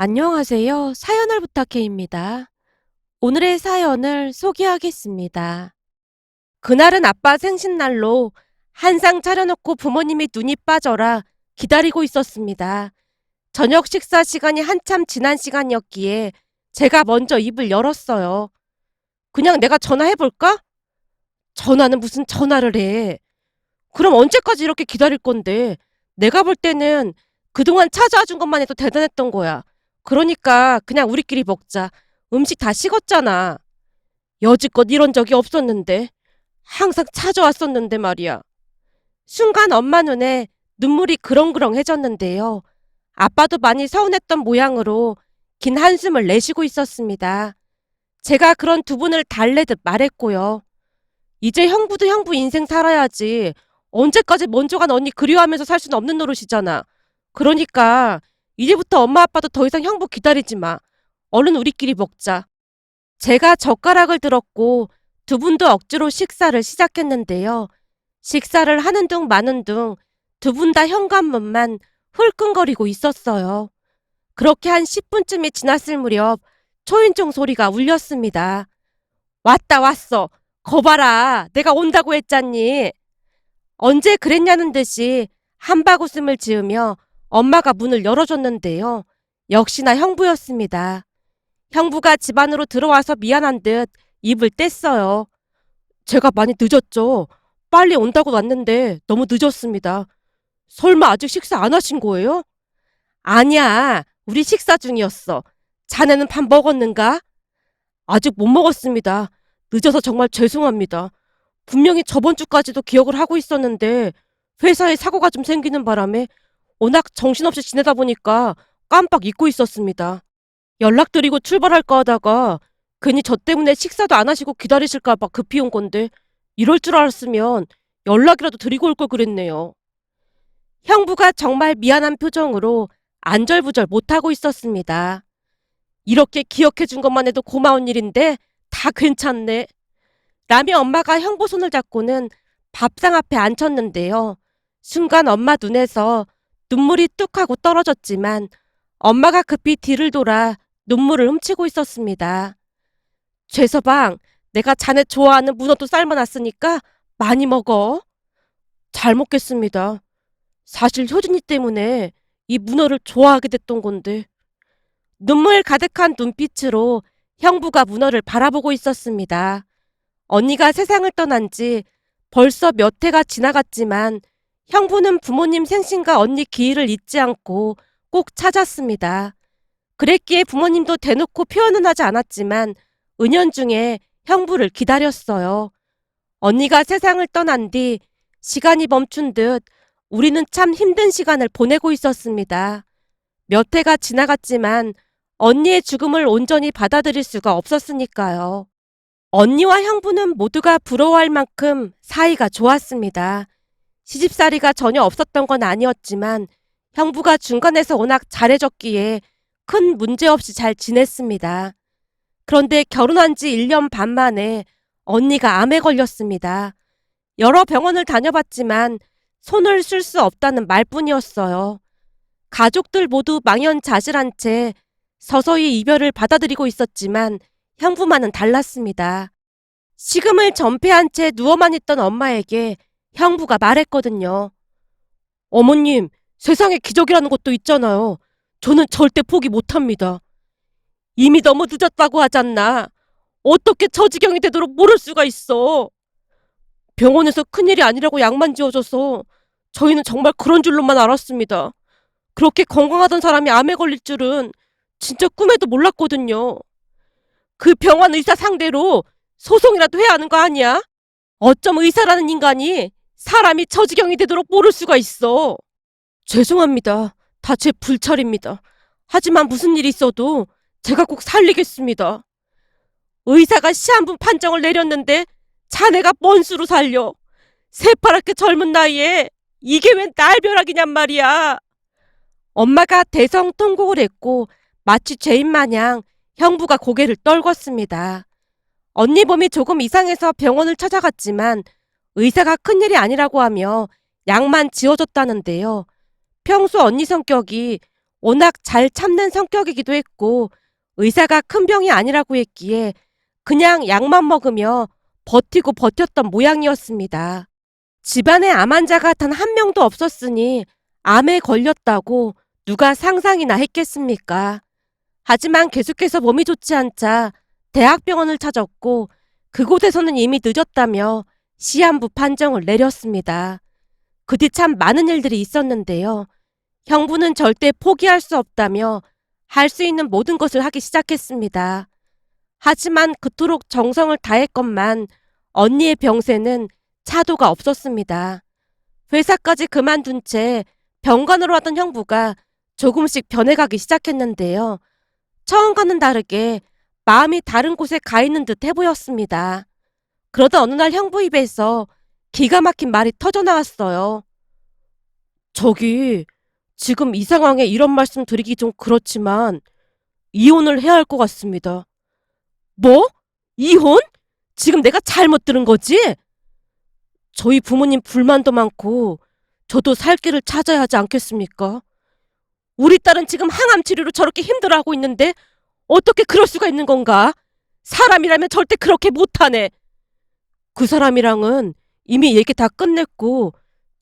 안녕하세요. 사연을 부탁해입니다. 오늘의 사연을 소개하겠습니다. 그날은 아빠 생신날로 한상 차려놓고 부모님이 눈이 빠져라 기다리고 있었습니다. 저녁 식사 시간이 한참 지난 시간이었기에 제가 먼저 입을 열었어요. 그냥 내가 전화해볼까? 전화는 무슨 전화를 해. 그럼 언제까지 이렇게 기다릴 건데? 내가 볼 때는 그동안 찾아와 준 것만 해도 대단했던 거야. 그러니까 그냥 우리끼리 먹자. 음식 다 식었잖아. 여지껏 이런 적이 없었는데. 항상 찾아왔었는데 말이야. 순간 엄마 눈에 눈물이 그렁그렁해졌는데요. 아빠도 많이 서운했던 모양으로 긴 한숨을 내쉬고 있었습니다. 제가 그런 두 분을 달래듯 말했고요. 이제 형부도 형부 인생 살아야지. 언제까지 먼저 간 언니 그리워하면서 살 수는 없는 노릇이잖아. 그러니까 이제부터 엄마 아빠도 더 이상 형부 기다리지 마. 얼른 우리끼리 먹자. 제가 젓가락을 들었고 두 분도 억지로 식사를 시작했는데요. 식사를 하는 둥 마는 둥 두 분 다 현관문만 흘끈거리고 있었어요. 그렇게 한 10분쯤이 지났을 무렵 초인종 소리가 울렸습니다. 왔다 왔어. 거봐라. 내가 온다고 했잖니. 언제 그랬냐는 듯이 한바구음을 지으며 엄마가 문을 열어줬는데요. 역시나 형부였습니다. 형부가 집 안으로 들어와서 미안한 듯 입을 뗐어요. 제가 많이 늦었죠. 빨리 온다고 왔는데 너무 늦었습니다. 설마 아직 식사 안 하신 거예요? 아니야. 우리 식사 중이었어. 자네는 밥 먹었는가? 아직 못 먹었습니다. 늦어서 정말 죄송합니다. 분명히 저번 주까지도 기억을 하고 있었는데 회사에 사고가 좀 생기는 바람에 워낙 정신없이 지내다 보니까 깜빡 잊고 있었습니다. 연락드리고 출발할까 하다가 괜히 저 때문에 식사도 안 하시고 기다리실까봐 급히 온 건데 이럴 줄 알았으면 연락이라도 드리고 올 걸 그랬네요. 형부가 정말 미안한 표정으로 안절부절 못하고 있었습니다. 이렇게 기억해 준 것만 해도 고마운 일인데 다 괜찮네. 라며 엄마가 형부 손을 잡고는 밥상 앞에 앉혔는데요. 순간 엄마 눈에서 눈물이 뚝 하고 떨어졌지만 엄마가 급히 뒤를 돌아 눈물을 훔치고 있었습니다. 죄서방, 내가 자네 좋아하는 문어도 삶아놨으니까 많이 먹어. 잘 먹겠습니다. 사실 효진이 때문에 이 문어를 좋아하게 됐던 건데. 눈물 가득한 눈빛으로 형부가 문어를 바라보고 있었습니다. 언니가 세상을 떠난 지 벌써 몇 해가 지나갔지만 형부는 부모님 생신과 언니 기일을 잊지 않고 꼭 찾았습니다. 그랬기에 부모님도 대놓고 표현은 하지 않았지만 은연중에 형부를 기다렸어요. 언니가 세상을 떠난 뒤 시간이 멈춘 듯 우리는 참 힘든 시간을 보내고 있었습니다. 몇 해가 지나갔지만 언니의 죽음을 온전히 받아들일 수가 없었으니까요. 언니와 형부는 모두가 부러워할 만큼 사이가 좋았습니다. 시집살이가 전혀 없었던 건 아니었지만 형부가 중간에서 워낙 잘해줬기에 큰 문제 없이 잘 지냈습니다. 그런데 결혼한 지 1년 반 만에 언니가 암에 걸렸습니다. 여러 병원을 다녀봤지만 손을 쓸 수 없다는 말뿐이었어요. 가족들 모두 망연자실한 채 서서히 이별을 받아들이고 있었지만 형부만은 달랐습니다. 식음을 전폐한 채 누워만 있던 엄마에게 형부가 말했거든요. 어머님, 세상에 기적이라는 것도 있잖아요. 저는 절대 포기 못합니다. 이미 너무 늦었다고 하잖나. 어떻게 저 지경이 되도록 모를 수가 있어. 병원에서 큰일이 아니라고 약만 지어줘서 저희는 정말 그런 줄로만 알았습니다. 그렇게 건강하던 사람이 암에 걸릴 줄은 진짜 꿈에도 몰랐거든요. 그 병원 의사 상대로 소송이라도 해야 하는 거 아니야? 어쩜 의사라는 인간이 사람이 저 지경이 되도록 모를 수가 있어. 죄송합니다. 다 제 불찰입니다. 하지만 무슨 일이 있어도 제가 꼭 살리겠습니다. 의사가 시한부 판정을 내렸는데 자네가 뭔 수로 살려? 새파랗게 젊은 나이에 이게 웬 날벼락이냔 말이야. 엄마가 대성 통곡을 했고 마치 죄인 마냥 형부가 고개를 떨궜습니다. 언니 몸이 조금 이상해서 병원을 찾아갔지만 의사가 큰일이 아니라고 하며 약만 지어줬다는데요. 평소 언니 성격이 워낙 잘 참는 성격이기도 했고 의사가 큰 병이 아니라고 했기에 그냥 약만 먹으며 버티고 버텼던 모양이었습니다. 집안에 암 환자가 단 한 명도 없었으니 암에 걸렸다고 누가 상상이나 했겠습니까? 하지만 계속해서 몸이 좋지 않자 대학병원을 찾았고 그곳에서는 이미 늦었다며 시한부 판정을 내렸습니다. 그 뒤 참 많은 일들이 있었는데요. 형부는 절대 포기할 수 없다며 할 수 있는 모든 것을 하기 시작했습니다. 하지만 그토록 정성을 다했건만 언니의 병세는 차도가 없었습니다. 회사까지 그만둔 채 병관으로 하던 형부가 조금씩 변해가기 시작했는데요. 처음과는 다르게 마음이 다른 곳에 가 있는 듯 해 보였습니다. 그러다 어느 날 형부 입에서 기가 막힌 말이 터져 나왔어요. 저기, 지금 이 상황에 이런 말씀 드리기 좀 그렇지만, 이혼을 해야 할 것 같습니다. 뭐? 이혼? 지금 내가 잘못 들은 거지? 저희 부모님 불만도 많고, 저도 살 길을 찾아야 하지 않겠습니까? 우리 딸은 지금 항암 치료로 저렇게 힘들어하고 있는데, 어떻게 그럴 수가 있는 건가? 사람이라면 절대 그렇게 못하네. 그 사람이랑은 이미 얘기 다 끝냈고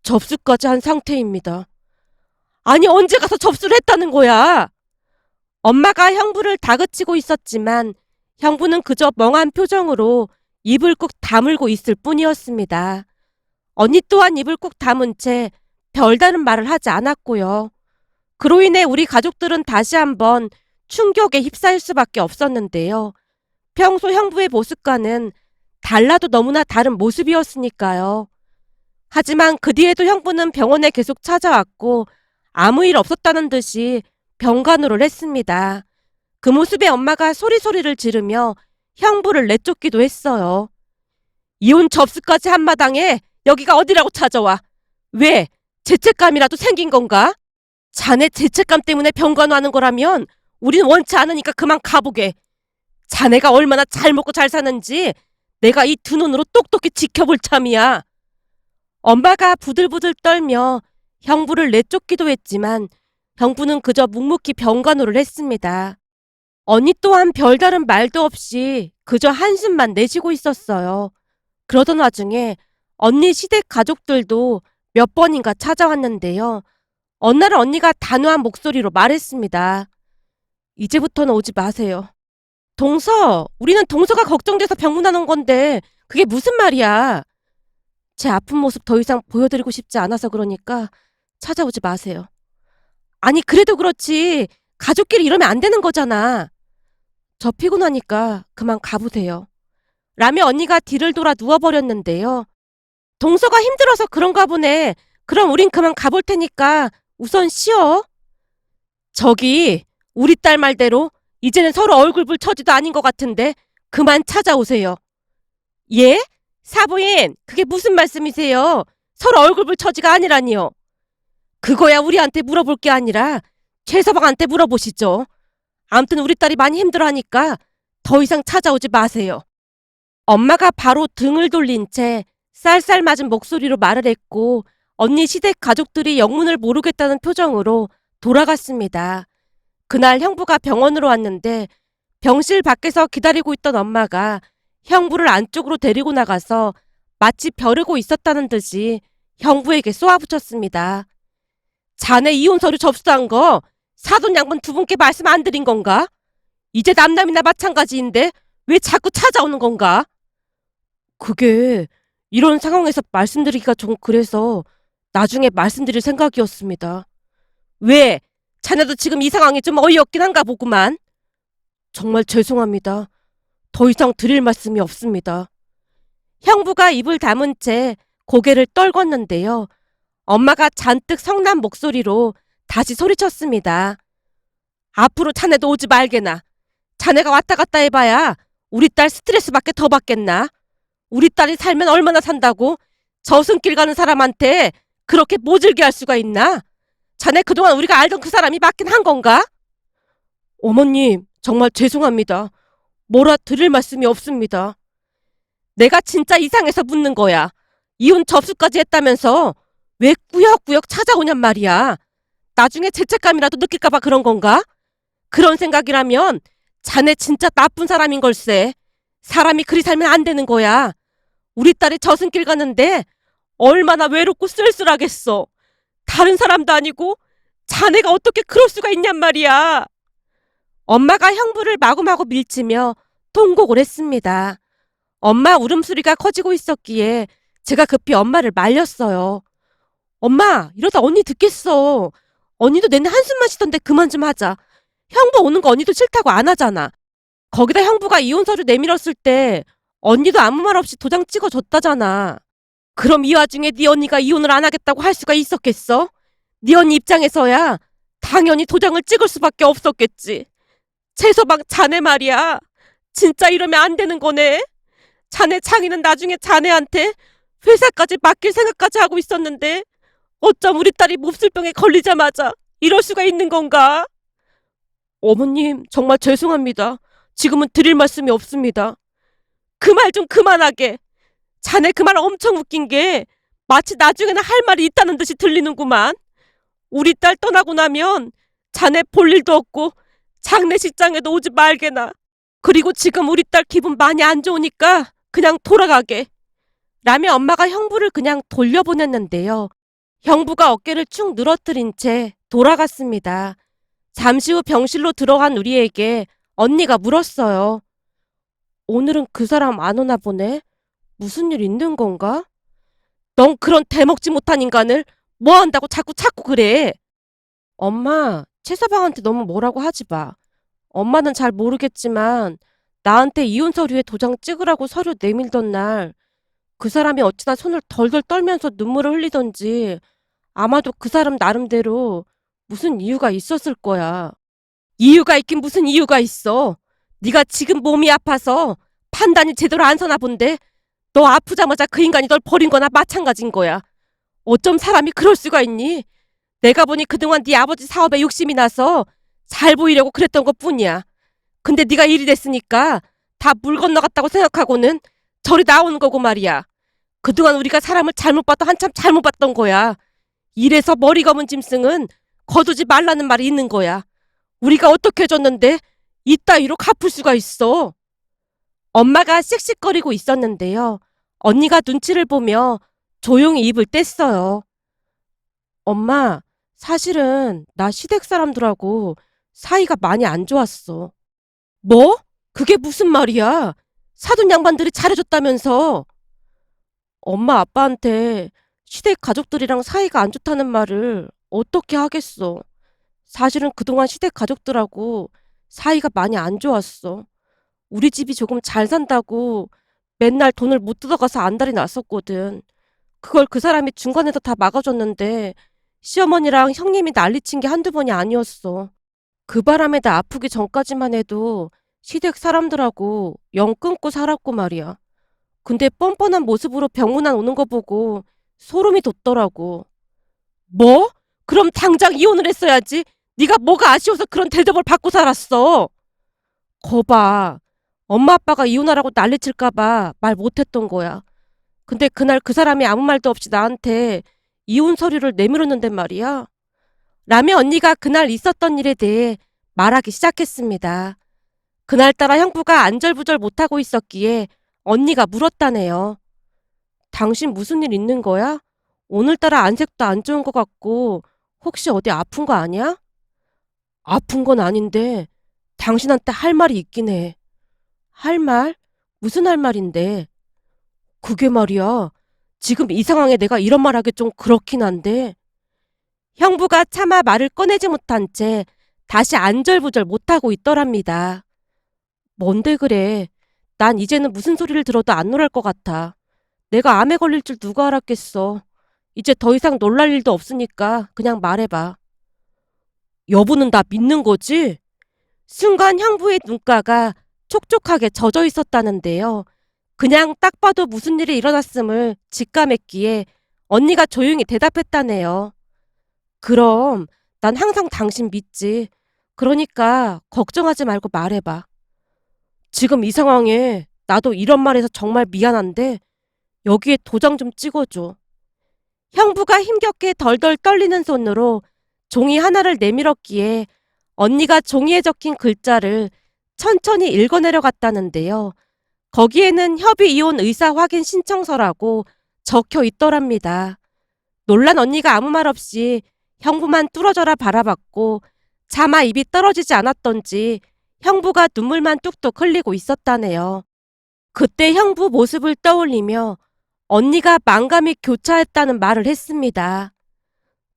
접수까지 한 상태입니다. 아니 언제 가서 접수를 했다는 거야? 엄마가 형부를 다그치고 있었지만 형부는 그저 멍한 표정으로 입을 꾹 다물고 있을 뿐이었습니다. 언니 또한 입을 꾹 다문 채 별다른 말을 하지 않았고요. 그로 인해 우리 가족들은 다시 한번 충격에 휩싸일 수밖에 없었는데요. 평소 형부의 모습과는 달라도 너무나 다른 모습이었으니까요. 하지만 그 뒤에도 형부는 병원에 계속 찾아왔고 아무 일 없었다는 듯이 병간호를 했습니다. 그 모습에 엄마가 소리소리를 지르며 형부를 내쫓기도 했어요. 이혼 접수까지 한 마당에 여기가 어디라고 찾아와? 왜? 죄책감이라도 생긴 건가? 자네 죄책감 때문에 병간호하는 거라면 우린 원치 않으니까 그만 가보게. 자네가 얼마나 잘 먹고 잘 사는지 내가 이 두 눈으로 똑똑히 지켜볼 참이야. 엄마가 부들부들 떨며 형부를 내쫓기도 했지만 형부는 그저 묵묵히 병간호를 했습니다. 언니 또한 별다른 말도 없이 그저 한숨만 내쉬고 있었어요. 그러던 와중에 언니 시댁 가족들도 몇 번인가 찾아왔는데요. 어느 날 언니가 단호한 목소리로 말했습니다. 이제부터는 오지 마세요. 동서, 우리는 동서가 걱정돼서 병문하는 건데 그게 무슨 말이야? 제 아픈 모습 더 이상 보여드리고 싶지 않아서 그러니까 찾아오지 마세요. 아니, 그래도 그렇지. 가족끼리 이러면 안 되는 거잖아. 저 피곤하니까 그만 가보세요. 라며 언니가 뒤를 돌아 누워버렸는데요. 동서가 힘들어서 그런가 보네. 그럼 우린 그만 가볼 테니까 우선 쉬어. 저기, 우리 딸 말대로 이제는 서로 얼굴 볼 처지도 아닌 것 같은데 그만 찾아오세요. 예? 사부인, 그게 무슨 말씀이세요? 서로 얼굴 볼 처지가 아니라니요. 그거야 우리한테 물어볼 게 아니라 최서방한테 물어보시죠. 암튼 우리 딸이 많이 힘들어하니까 더 이상 찾아오지 마세요. 엄마가 바로 등을 돌린 채 쌀쌀 맞은 목소리로 말을 했고 언니 시댁 가족들이 영문을 모르겠다는 표정으로 돌아갔습니다. 그날 형부가 병원으로 왔는데 병실 밖에서 기다리고 있던 엄마가 형부를 안쪽으로 데리고 나가서 마치 벼르고 있었다는 듯이 형부에게 쏘아붙였습니다. 자네 이혼 서류 접수한 거 사돈 양분 두 분께 말씀 안 드린 건가? 이제 남남이나 마찬가지인데 왜 자꾸 찾아오는 건가? 그게 이런 상황에서 말씀드리기가 좀 그래서 나중에 말씀드릴 생각이었습니다. 왜? 자네도 지금 이 상황이 좀 어이없긴 한가 보구만. 정말 죄송합니다. 더 이상 드릴 말씀이 없습니다. 형부가 입을 다문 채 고개를 떨궜는데요. 엄마가 잔뜩 성난 목소리로 다시 소리쳤습니다. 앞으로 자네도 오지 말게나. 자네가 왔다 갔다 해봐야 우리 딸 스트레스밖에 더 받겠나. 우리 딸이 살면 얼마나 산다고 저승길 가는 사람한테 그렇게 모질게 할 수가 있나? 자네 그동안 우리가 알던 그 사람이 맞긴 한 건가? 어머님, 정말 죄송합니다. 뭐라 드릴 말씀이 없습니다. 내가 진짜 이상해서 묻는 거야. 이혼 접수까지 했다면서 왜 꾸역꾸역 찾아오냔 말이야. 나중에 죄책감이라도 느낄까봐 그런 건가? 그런 생각이라면 자네 진짜 나쁜 사람인 걸세. 사람이 그리 살면 안 되는 거야. 우리 딸이 저승길 가는데 얼마나 외롭고 쓸쓸하겠어. 다른 사람도 아니고 자네가 어떻게 그럴 수가 있냔 말이야. 엄마가 형부를 마구마구 밀치며 통곡을 했습니다. 엄마 울음소리가 커지고 있었기에 제가 급히 엄마를 말렸어요. 엄마, 이러다 언니 듣겠어. 언니도 내내 한숨만 쉬던데 그만 좀 하자. 형부 오는 거 언니도 싫다고 안 하잖아. 거기다 형부가 이혼 서류 내밀었을 때 언니도 아무 말 없이 도장 찍어줬다잖아. 그럼 이 와중에 네 언니가 이혼을 안 하겠다고 할 수가 있었겠어? 네 언니 입장에서야 당연히 도장을 찍을 수밖에 없었겠지. 최서방 자네 말이야. 진짜 이러면 안 되는 거네. 자네 창이는 나중에 자네한테 회사까지 맡길 생각까지 하고 있었는데 어쩜 우리 딸이 몹쓸병에 걸리자마자 이럴 수가 있는 건가? 어머님, 정말 죄송합니다. 지금은 드릴 말씀이 없습니다. 그 말 좀 그만하게. 자네 그 말 엄청 웃긴 게 마치 나중에는 할 말이 있다는 듯이 들리는구만. 우리 딸 떠나고 나면 자네 볼 일도 없고 장례식장에도 오지 말게나. 그리고 지금 우리 딸 기분 많이 안 좋으니까 그냥 돌아가게. 라며 엄마가 형부를 그냥 돌려보냈는데요. 형부가 어깨를 축 늘어뜨린 채 돌아갔습니다. 잠시 후 병실로 들어간 우리에게 언니가 물었어요. 오늘은 그 사람 안 오나 보네? 무슨 일 있는 건가? 넌 그런 대먹지 못한 인간을 뭐 한다고 자꾸 찾고 그래? 엄마, 최서방한테 너무 뭐라고 하지 마. 엄마는 잘 모르겠지만 나한테 이혼 서류에 도장 찍으라고 서류 내밀던 날 그 사람이 어찌나 손을 덜덜 떨면서 눈물을 흘리던지 아마도 그 사람 나름대로 무슨 이유가 있었을 거야. 이유가 있긴 무슨 이유가 있어. 네가 지금 몸이 아파서 판단이 제대로 안 서나 본데 너 아프자마자 그 인간이 널 버린 거나 마찬가지인 거야. 어쩜 사람이 그럴 수가 있니? 내가 보니 그동안 네 아버지 사업에 욕심이 나서 잘 보이려고 그랬던 것 뿐이야. 근데 네가 일이 됐으니까 다 물 건너갔다고 생각하고는 저리 나오는 거고 말이야. 그동안 우리가 사람을 잘못 봤다 한참 잘못 봤던 거야. 이래서 머리 검은 짐승은 거두지 말라는 말이 있는 거야. 우리가 어떻게 해줬는데 이따위로 갚을 수가 있어. 엄마가 씩씩거리고 있었는데요. 언니가 눈치를 보며 조용히 입을 뗐어요. 엄마, 사실은 나 시댁 사람들하고 사이가 많이 안 좋았어. 뭐? 그게 무슨 말이야? 사돈 양반들이 잘해줬다면서. 엄마 아빠한테 시댁 가족들이랑 사이가 안 좋다는 말을 어떻게 하겠어. 사실은 그동안 시댁 가족들하고 사이가 많이 안 좋았어. 우리 집이 조금 잘 산다고 맨날 돈을 못 뜯어가서 안달이 났었거든. 그걸 그 사람이 중간에서 다 막아줬는데 시어머니랑 형님이 난리친 게 한두 번이 아니었어. 그 바람에 나 아프기 전까지만 해도 시댁 사람들하고 영 끊고 살았고 말이야. 근데 뻔뻔한 모습으로 병문안 오는 거 보고 소름이 돋더라고. 뭐? 그럼 당장 이혼을 했어야지. 네가 뭐가 아쉬워서 그런 대접을 받고 살았어. 거봐. 엄마 아빠가 이혼하라고 난리칠까봐 말 못했던 거야. 근데 그날 그 사람이 아무 말도 없이 나한테 이혼 서류를 내밀었는데 말이야. 라며 언니가 그날 있었던 일에 대해 말하기 시작했습니다. 그날따라 형부가 안절부절 못하고 있었기에 언니가 물었다네요. 당신 무슨 일 있는 거야? 오늘따라 안색도 안 좋은 것 같고 혹시 어디 아픈 거 아니야? 아픈 건 아닌데 당신한테 할 말이 있긴 해. 할 말? 무슨 할 말인데? 그게 말이야. 지금 이 상황에 내가 이런 말 하기 좀 그렇긴 한데. 형부가 차마 말을 꺼내지 못한 채 다시 안절부절 못하고 있더랍니다. 뭔데 그래. 난 이제는 무슨 소리를 들어도 안 놀랄 것 같아. 내가 암에 걸릴 줄 누가 알았겠어. 이제 더 이상 놀랄 일도 없으니까 그냥 말해봐. 여보는 나 믿는 거지? 순간 형부의 눈가가 촉촉하게 젖어 있었다는데요. 그냥 딱 봐도 무슨 일이 일어났음을 직감했기에 언니가 조용히 대답했다네요. 그럼 난 항상 당신 믿지. 그러니까 걱정하지 말고 말해봐. 지금 이 상황에 나도 이런 말해서 정말 미안한데 여기에 도장 좀 찍어줘. 형부가 힘겹게 덜덜 떨리는 손으로 종이 하나를 내밀었기에 언니가 종이에 적힌 글자를 천천히 읽어 내려 갔다는데요. 거기에는 협의 이혼 의사 확인 신청서라고 적혀 있더랍니다. 놀란 언니가 아무 말 없이 형부만 뚫어져라 바라봤고 차마 입이 떨어지지 않았던지 형부가 눈물만 뚝뚝 흘리고 있었다네요. 그때 형부 모습을 떠올리며 언니가 망감이 교차했다는 말을 했습니다.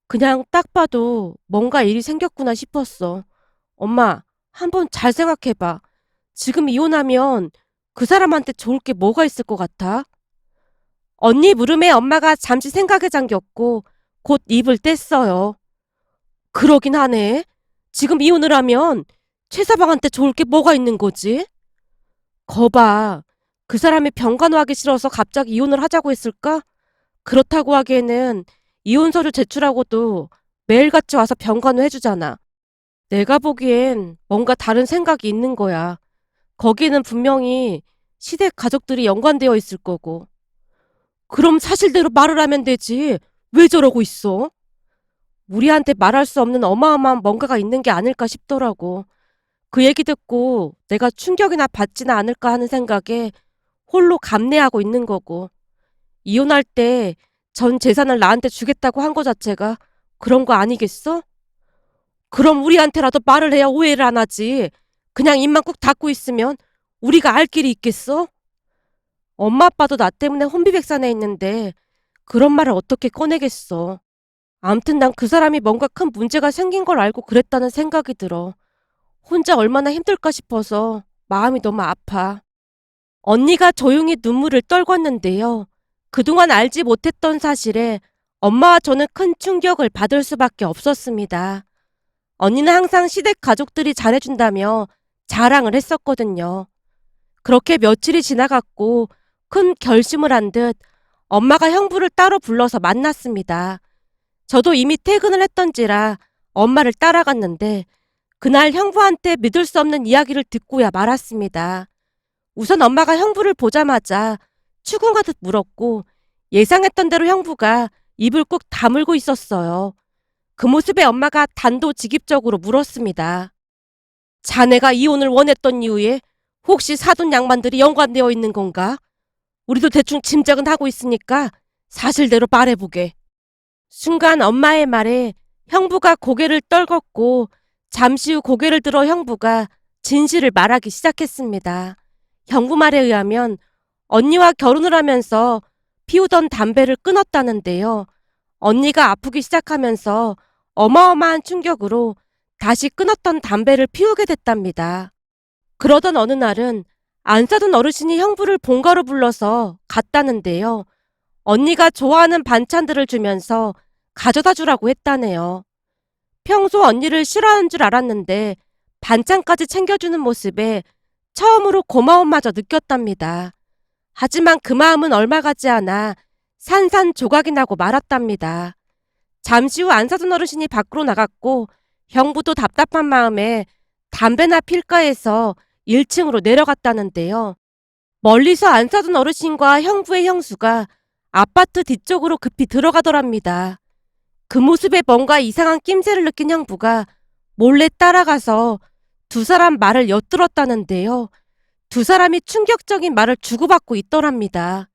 그냥 딱 봐도 뭔가 일이 생겼구나 싶었어. 엄마, 한번 잘 생각해봐. 지금 이혼하면 그 사람한테 좋을 게 뭐가 있을 것 같아? 언니 물음에 엄마가 잠시 생각에 잠겼고 곧 입을 뗐어요. 그러긴 하네. 지금 이혼을 하면 최 사방한테 좋을 게 뭐가 있는 거지? 거봐. 그 사람이 병간호하기 싫어서 갑자기 이혼을 하자고 했을까? 그렇다고 하기에는 이혼 서류 제출하고도 매일같이 와서 병간호 해주잖아. 내가 보기엔 뭔가 다른 생각이 있는 거야. 거기는 분명히 시댁 가족들이 연관되어 있을 거고. 그럼 사실대로 말을 하면 되지. 왜 저러고 있어? 우리한테 말할 수 없는 어마어마한 뭔가가 있는 게 아닐까 싶더라고. 그 얘기 듣고 내가 충격이나 받지는 않을까 하는 생각에 홀로 감내하고 있는 거고. 이혼할 때 전 재산을 나한테 주겠다고 한 거 자체가 그런 거 아니겠어? 그럼 우리한테라도 말을 해야 오해를 안 하지. 그냥 입만 꾹 닫고 있으면 우리가 알 길이 있겠어? 엄마 아빠도 나 때문에 혼비백산해 있는데 그런 말을 어떻게 꺼내겠어. 암튼 난 그 사람이 뭔가 큰 문제가 생긴 걸 알고 그랬다는 생각이 들어. 혼자 얼마나 힘들까 싶어서 마음이 너무 아파. 언니가 조용히 눈물을 떨궜는데요. 그동안 알지 못했던 사실에 엄마와 저는 큰 충격을 받을 수밖에 없었습니다. 언니는 항상 시댁 가족들이 잘해준다며 자랑을 했었거든요. 그렇게 며칠이 지나갔고 큰 결심을 한 듯 엄마가 형부를 따로 불러서 만났습니다. 저도 이미 퇴근을 했던지라 엄마를 따라갔는데 그날 형부한테 믿을 수 없는 이야기를 듣고야 말았습니다. 우선 엄마가 형부를 보자마자 추궁하듯 물었고 예상했던 대로 형부가 입을 꾹 다물고 있었어요. 그 모습에 엄마가 단도직입적으로 물었습니다. 자네가 이혼을 원했던 이유에 혹시 사돈 양반들이 연관되어 있는 건가? 우리도 대충 짐작은 하고 있으니까 사실대로 말해보게. 순간 엄마의 말에 형부가 고개를 떨궜고 잠시 후 고개를 들어 형부가 진실을 말하기 시작했습니다. 형부 말에 의하면 언니와 결혼을 하면서 피우던 담배를 끊었다는데요. 언니가 아프기 시작하면서 어마어마한 충격으로 다시 끊었던 담배를 피우게 됐답니다. 그러던 어느 날은 안 사던 어르신이 형부를 본가로 불러서 갔다는데요. 언니가 좋아하는 반찬들을 주면서 가져다 주라고 했다네요. 평소 언니를 싫어하는 줄 알았는데 반찬까지 챙겨주는 모습에 처음으로 고마움마저 느꼈답니다. 하지만 그 마음은 얼마 가지 않아 산산조각이 나고 말았답니다. 잠시 후 안사돈 어르신이 밖으로 나갔고 형부도 답답한 마음에 담배나 필까 해서 1층으로 내려갔다는데요. 멀리서 안사돈 어르신과 형부의 형수가 아파트 뒤쪽으로 급히 들어가더랍니다. 그 모습에 뭔가 이상한 낌새를 느낀 형부가 몰래 따라가서 두 사람 말을 엿들었다는데요. 두 사람이 충격적인 말을 주고받고 있더랍니다.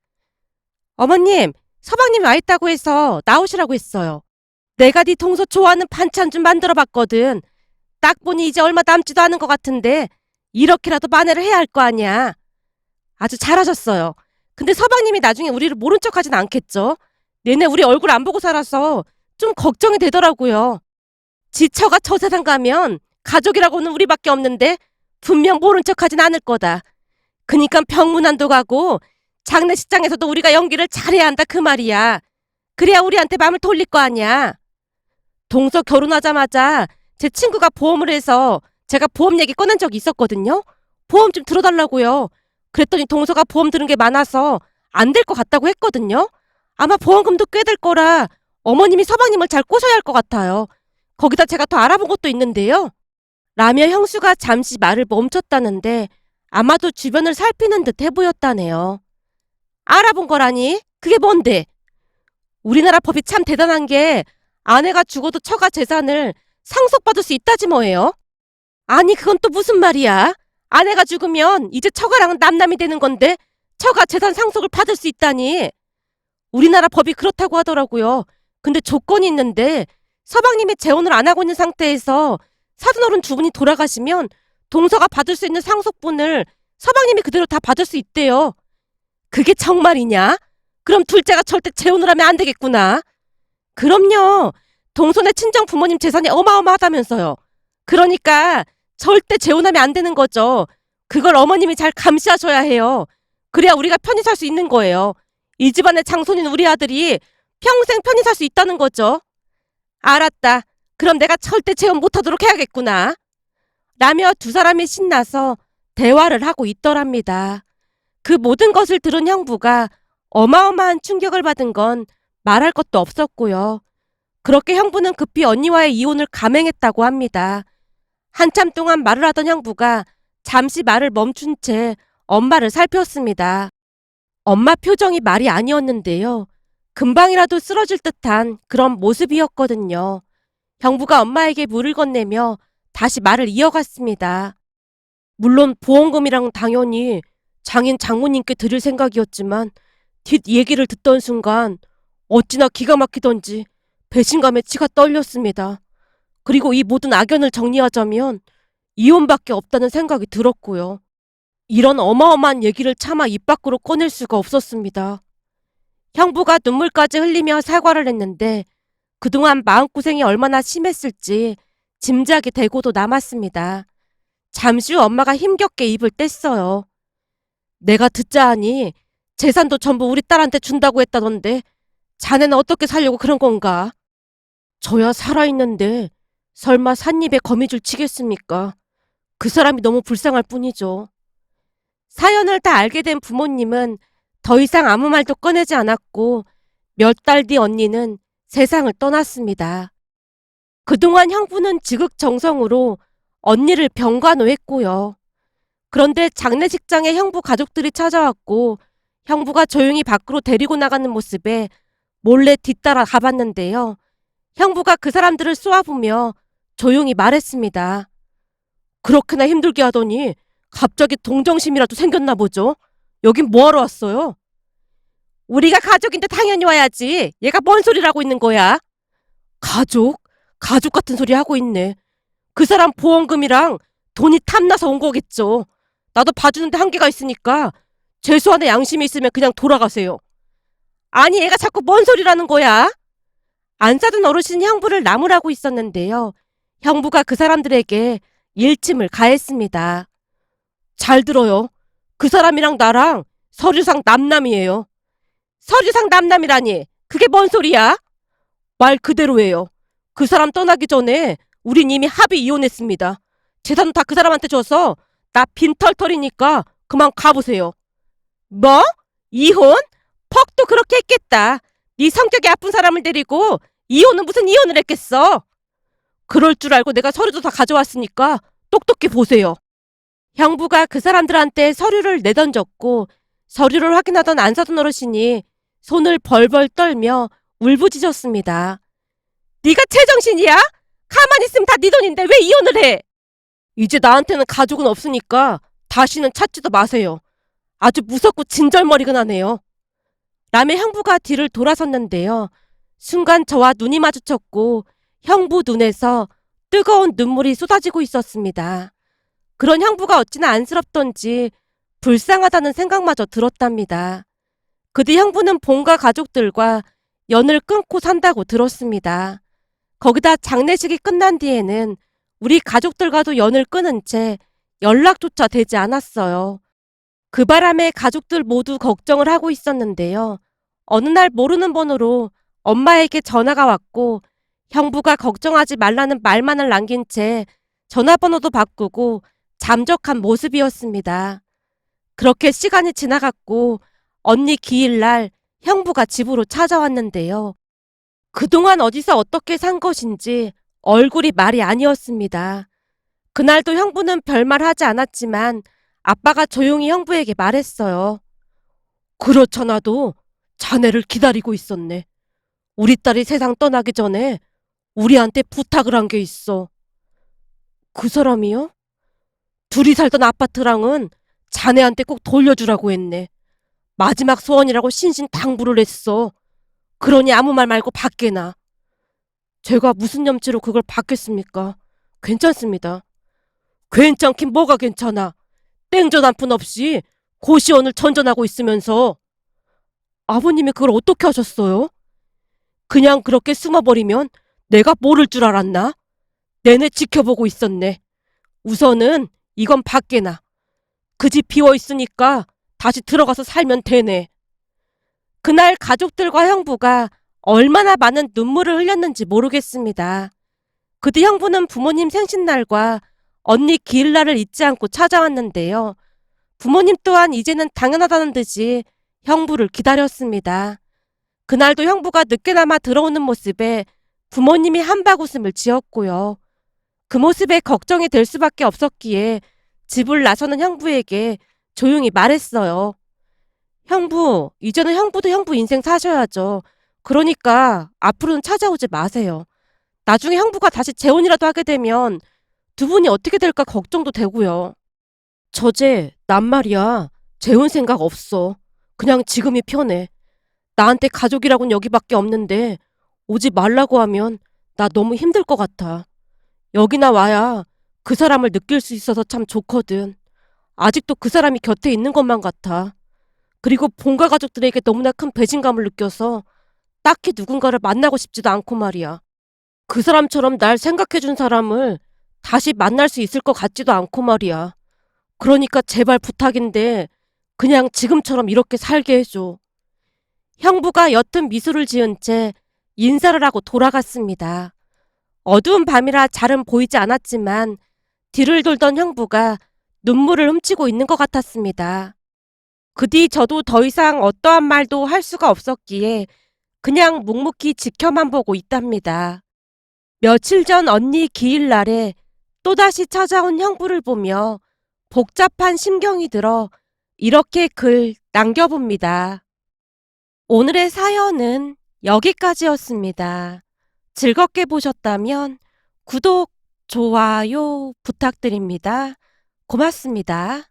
어머님, 서방님 와 있다고 해서 나오시라고 했어요. 내가 네 동서 좋아하는 반찬 좀 만들어 봤거든. 딱 보니 이제 얼마 남지도 않은 것 같은데 이렇게라도 만회를 해야 할 거 아니야. 아주 잘하셨어요. 근데 서방님이 나중에 우리를 모른 척 하진 않겠죠? 내내 우리 얼굴 안 보고 살아서 좀 걱정이 되더라고요. 지처가 저 세상 가면 가족이라고는 우리밖에 없는데 분명 모른 척 하진 않을 거다. 그니까 병문안도 가고 장례식장에서도 우리가 연기를 잘해야 한다 그 말이야. 그래야 우리한테 마음을 돌릴 거 아니야. 동서 결혼하자마자 제 친구가 보험을 해서 제가 보험 얘기 꺼낸 적이 있었거든요. 보험 좀 들어달라고요. 그랬더니 동서가 보험 들은 게 많아서 안 될 것 같다고 했거든요. 아마 보험금도 꽤될 거라 어머님이 서방님을 잘 꼬셔야 할 것 같아요. 거기다 제가 더 알아본 것도 있는데요. 라며 형수가 잠시 말을 멈췄다는데 아마도 주변을 살피는 듯 해 보였다네요. 알아본 거라니? 그게 뭔데? 우리나라 법이 참 대단한 게 아내가 죽어도 처가 재산을 상속받을 수 있다지 뭐예요? 아니, 그건 또 무슨 말이야? 아내가 죽으면 이제 처가랑은 남남이 되는 건데 처가 재산 상속을 받을 수 있다니. 우리나라 법이 그렇다고 하더라고요. 근데 조건이 있는데 서방님이 재혼을 안 하고 있는 상태에서 사돈어른 두 분이 돌아가시면 동서가 받을 수 있는 상속분을 서방님이 그대로 다 받을 수 있대요. 그게 정말이냐? 그럼 둘째가 절대 재혼을 하면 안 되겠구나. 그럼요. 동선의 친정 부모님 재산이 어마어마하다면서요. 그러니까 절대 재혼하면 안 되는 거죠. 그걸 어머님이 잘 감시하셔야 해요. 그래야 우리가 편히 살 수 있는 거예요. 이 집안의 장손인 우리 아들이 평생 편히 살 수 있다는 거죠. 알았다. 그럼 내가 절대 재혼 못하도록 해야겠구나. 라며 두 사람이 신나서 대화를 하고 있더랍니다. 그 모든 것을 들은 형부가 어마어마한 충격을 받은 건 말할 것도 없었고요. 그렇게 형부는 급히 언니와의 이혼을 감행했다고 합니다. 한참 동안 말을 하던 형부가 잠시 말을 멈춘 채 엄마를 살폈습니다. 엄마 표정이 말이 아니었는데요. 금방이라도 쓰러질 듯한 그런 모습이었거든요. 형부가 엄마에게 물을 건네며 다시 말을 이어갔습니다. 물론 보험금이랑 당연히 장인 장모님께 드릴 생각이었지만 뒷 얘기를 듣던 순간 어찌나 기가 막히던지 배신감에 치가 떨렸습니다. 그리고 이 모든 악연을 정리하자면 이혼밖에 없다는 생각이 들었고요. 이런 어마어마한 얘기를 차마 입 밖으로 꺼낼 수가 없었습니다. 형부가 눈물까지 흘리며 사과를 했는데 그동안 마음고생이 얼마나 심했을지 짐작이 되고도 남았습니다. 잠시 후 엄마가 힘겹게 입을 뗐어요. 내가 듣자 하니 재산도 전부 우리 딸한테 준다고 했다던데 자네는 어떻게 살려고 그런 건가? 저야 살아있는데 설마 산입에 거미줄 치겠습니까? 그 사람이 너무 불쌍할 뿐이죠. 사연을 다 알게 된 부모님은 더 이상 아무 말도 꺼내지 않았고 몇 달 뒤 언니는 세상을 떠났습니다. 그동안 형부는 지극정성으로 언니를 병간호했고요. 그런데 장례식장에 형부 가족들이 찾아왔고 형부가 조용히 밖으로 데리고 나가는 모습에 몰래 뒤따라 가봤는데요. 형부가 그 사람들을 쏘아보며 조용히 말했습니다. 그렇게나 힘들게 하더니 갑자기 동정심이라도 생겼나 보죠? 여긴 뭐하러 왔어요? 우리가 가족인데 당연히 와야지. 얘가 뭔 소리를 하고 있는 거야? 가족? 가족 같은 소리 하고 있네. 그 사람 보험금이랑 돈이 탐나서 온 거겠죠. 나도 봐주는데 한계가 있으니까 죄수안에 양심이 있으면 그냥 돌아가세요. 아니 얘가 자꾸 뭔 소리라는 거야? 안 사둔 어르신 형부를 나무라고 있었는데요. 형부가 그 사람들에게 일침을 가했습니다. 잘 들어요. 그 사람이랑 나랑 서류상 남남이에요. 서류상 남남이라니 그게 뭔 소리야? 말 그대로예요. 그 사람 떠나기 전에 우린 이미 합의 이혼했습니다. 재산 다그 사람한테 줘서 나 빈털털이니까 그만 가보세요. 뭐? 이혼? 퍽도 그렇게 했겠다. 네 성격이 아픈 사람을 데리고 이혼은 무슨 이혼을 했겠어? 그럴 줄 알고 내가 서류도 다 가져왔으니까 똑똑히 보세요. 형부가 그 사람들한테 서류를 내던졌고 서류를 확인하던 안사돈 어르신이 손을 벌벌 떨며 울부짖었습니다. 네가 제정신이야? 가만히 있으면 다 네 돈인데 왜 이혼을 해? 이제 나한테는 가족은 없으니까 다시는 찾지도 마세요. 아주 무섭고 진절머리근하네요. 라며 형부가 뒤를 돌아섰는데요. 순간 저와 눈이 마주쳤고 형부 눈에서 뜨거운 눈물이 쏟아지고 있었습니다. 그런 형부가 어찌나 안쓰럽던지 불쌍하다는 생각마저 들었답니다. 그뒤 형부는 본가 가족들과 연을 끊고 산다고 들었습니다. 거기다 장례식이 끝난 뒤에는 우리 가족들과도 연을 끊은 채 연락조차 되지 않았어요. 그 바람에 가족들 모두 걱정을 하고 있었는데요. 어느 날 모르는 번호로 엄마에게 전화가 왔고 형부가 걱정하지 말라는 말만을 남긴 채 전화번호도 바꾸고 잠적한 모습이었습니다. 그렇게 시간이 지나갔고 언니 기일날 형부가 집으로 찾아왔는데요. 그동안 어디서 어떻게 산 것인지 얼굴이 말이 아니었습니다. 그날도 형부는 별말 하지 않았지만 아빠가 조용히 형부에게 말했어요. 그렇잖아도 자네를 기다리고 있었네. 우리 딸이 세상 떠나기 전에 우리한테 부탁을 한 게 있어. 그 사람이요? 둘이 살던 아파트랑은 자네한테 꼭 돌려주라고 했네. 마지막 소원이라고 신신 당부를 했어. 그러니 아무 말 말고 밖에 나. 제가 무슨 염치로 그걸 받겠습니까? 괜찮습니다. 괜찮긴 뭐가 괜찮아. 땡전 한 푼 없이 고시원을 전전하고 있으면서 아버님이 그걸 어떻게 하셨어요? 그냥 그렇게 숨어버리면 내가 모를 줄 알았나? 내내 지켜보고 있었네. 우선은 이건 밖에 나. 그 집 비어 있으니까 다시 들어가서 살면 되네. 그날 가족들과 형부가 얼마나 많은 눈물을 흘렸는지 모르겠습니다. 그때 형부는 부모님 생신날과 언니 기일날을 잊지 않고 찾아왔는데요. 부모님 또한 이제는 당연하다는 듯이 형부를 기다렸습니다. 그날도 형부가 늦게나마 들어오는 모습에 부모님이 한바구음을 지었고요. 그 모습에 걱정이 될 수밖에 없었기에 집을 나서는 형부에게 조용히 말했어요. 형부, 이제는 형부도 형부 인생 사셔야죠. 그러니까 앞으로는 찾아오지 마세요. 나중에 형부가 다시 재혼이라도 하게 되면 두 분이 어떻게 될까 걱정도 되고요. 저제, 난 말이야. 재혼 생각 없어. 그냥 지금이 편해. 나한테 가족이라곤 여기밖에 없는데 오지 말라고 하면 나 너무 힘들 것 같아. 여기나 와야 그 사람을 느낄 수 있어서 참 좋거든. 아직도 그 사람이 곁에 있는 것만 같아. 그리고 본가 가족들에게 너무나 큰 배신감을 느껴서 딱히 누군가를 만나고 싶지도 않고 말이야. 그 사람처럼 날 생각해준 사람을 다시 만날 수 있을 것 같지도 않고 말이야. 그러니까 제발 부탁인데 그냥 지금처럼 이렇게 살게 해줘. 형부가 옅은 미소를 지은 채 인사를 하고 돌아갔습니다. 어두운 밤이라 잘은 보이지 않았지만 뒤를 돌던 형부가 눈물을 훔치고 있는 것 같았습니다. 그 뒤 저도 더 이상 어떠한 말도 할 수가 없었기에 그냥 묵묵히 지켜만 보고 있답니다. 며칠 전 언니 기일 날에 또다시 찾아온 형부를 보며 복잡한 심경이 들어 이렇게 글 남겨봅니다. 오늘의 사연은 여기까지였습니다. 즐겁게 보셨다면 구독, 좋아요 부탁드립니다. 고맙습니다.